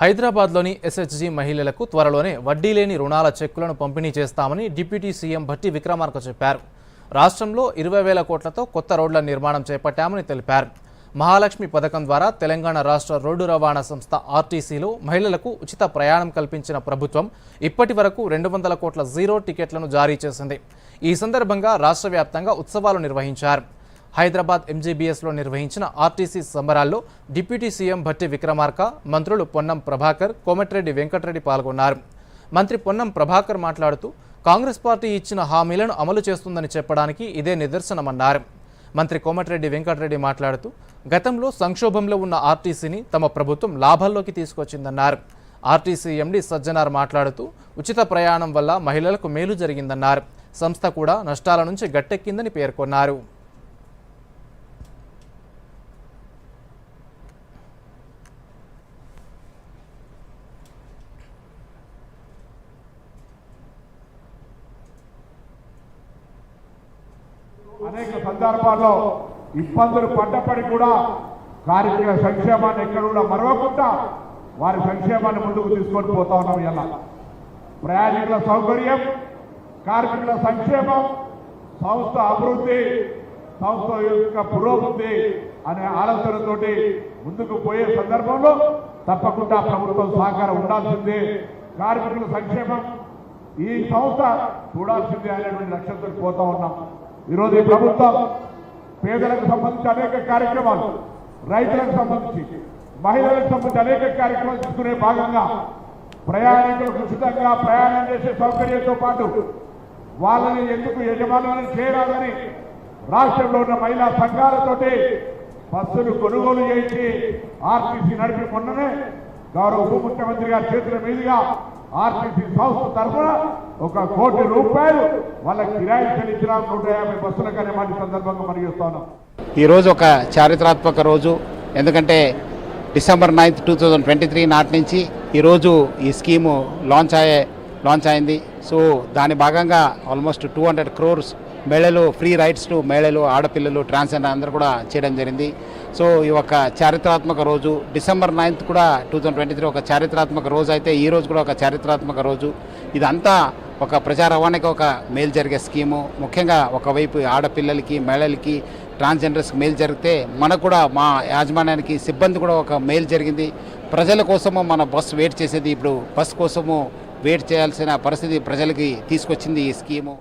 హైదరాబాద్లోని ఎస్హెచ్జి మహిళలకు త్వరలోనే వడ్డీ లేని రుణాల చెక్కులను పంపిణీ చేస్తామని డిప్యూటీ సీఎం భట్టి విక్రమార్క చెప్పారు. రాష్ట్రంలో ఇరవై వేల కోట్లతో కొత్త రోడ్ల నిర్మాణం చేపట్టామని తెలిపారు. మహాలక్ష్మి పథకం ద్వారా తెలంగాణ రాష్ట్ర రోడ్డు రవాణా సంస్థ ఆర్టీసీలో మహిళలకు ఉచిత ప్రయాణం కల్పించిన ప్రభుత్వం ఇప్పటి వరకు రెండు వందల కోట్ల జీరో టికెట్లను జారీ చేసింది. ఈ సందర్భంగా రాష్ట్ర వ్యాప్తంగా ఉత్సవాలు నిర్వహించారు. హైదరాబాద్ ఎంజీబీఎస్లో నిర్వహించిన ఆర్టీసీ సంబరాల్లో డిప్యూటీ సీఎం భట్టి విక్రమార్క మంత్రులు పొన్నం ప్రభాకర్ కోమటిరెడ్డి వెంకటరెడ్డి పాల్గొన్నారు. మంత్రి పొన్నం ప్రభాకర్ మాట్లాడుతూ కాంగ్రెస్ పార్టీ ఇచ్చిన హామీలను అమలు చేస్తుందని చెప్పడానికి ఇదే నిదర్శనమన్నారు. మంత్రి కోమటిరెడ్డి వెంకటరెడ్డి మాట్లాడుతూ గతంలో సంక్షోభంలో ఉన్న ఆర్టీసీని తమ ప్రభుత్వం లాభాల్లోకి తీసుకొచ్చిందన్నారు. ఆర్టీసీ ఎండీ సజ్జనార్ మాట్లాడుతూ ఉచిత ప్రయాణం వల్ల మహిళలకు మేలు జరిగిందన్నారు. సంస్థ కూడా నష్టాల నుంచి గట్టెక్కిందని పేర్కొన్నారు. అనేక సందర్భాల్లో ఇబ్బందులు పడ్డప్పటికీ కూడా కార్మికుల సంక్షేమాన్ని ఎక్కడ కూడా మరవకుండా వారి సంక్షేమాన్ని ముందుకు తీసుకొని పోతా ఉన్నాం ఇలా. ప్రయాణికుల సౌకర్యం కార్మికుల సంక్షేమం సంస్థ అభివృద్ధి సంస్థ యొక్క పురోభివృద్ధి అనే ఆలోచనతోటి ముందుకు పోయే సందర్భంలో తప్పకుండా ప్రభుత్వం సహకారం ఉండాల్సిందే. కార్మికుల సంక్షేమం ఈ సంస్థ చూడాల్సిందే అనేటువంటి లక్ష్యంతో పోతా ఉన్నాం. ఈరోజు ఈ ప్రభుత్వం పేదలకు సంబంధించి అనేక కార్యక్రమాలు రైతులకు సంబంధించి మహిళలకు సంబంధించి అనేక కార్యక్రమాలు తీసుకునే భాగంగా ప్రయాణికులకు ఉచితంగా ప్రయాణం చేసే సౌకర్యంతో పాటు వాళ్ళని ఎందుకు యజమానులను చేరాలని రాష్ట్రంలో ఉన్న మహిళా సంఘాలతోటి బస్సులు కొనుగోలు చేయించి ఆర్టీసీ నడిపి మొన్ననే గౌరవ ఉప ముఖ్యమంత్రి గారి చేతుల మీదుగా ఆర్టీసీ సంస్థ తరఫున ఒక కోటి రూపాయలు వాళ్ళకి కిరాయి చెల్లించిన నూట యాభై బస్సులకు అనే మాట ఈ సందర్భంగా ఈరోజు ఒక చారిత్రాత్మక రోజు. ఎందుకంటే December ninth two thousand twenty three నాటి నుంచి ఈరోజు ఈ స్కీము లాంచ్ అయ్యే లాంచ్ అయింది. సో దాని భాగంగా ఆల్మోస్ట్ టూ హండ్రెడ్ క్రోర్స్ మహిళలు ఫ్రీ రైట్స్ టు మహిళలు ఆడపిల్లలు ట్రాన్స్జెండర్ అందరూ కూడా చేయడం జరిగింది. సో ఈ ఒక చారిత్రాత్మక రోజు. డిసెంబర్ నైన్త్ కూడా టూ థౌజండ్ ట్వంటీ త్రీ ఒక చారిత్రాత్మక రోజు అయితే ఈ రోజు కూడా ఒక చారిత్రాత్మక రోజు. ఇదంతా ఒక ప్రజా రవాణాకి ఒక మేలు జరిగే స్కీము. ముఖ్యంగా ఒకవైపు ఆడపిల్లలకి మహిళలకి ట్రాన్స్జెండర్స్కి మేలు జరిగితే మనకు కూడా మా యాజమాన్యానికి సిబ్బంది కూడా ఒక మేలు జరిగింది. ప్రజల కోసము మన బస్సు వెయిట్ చేసేది ఇప్పుడు బస్ కోసము వెయిట్ చేయాల్సిన పరిస్థితి ప్రజలకి తీసుకొచ్చింది ఈ స్కీము.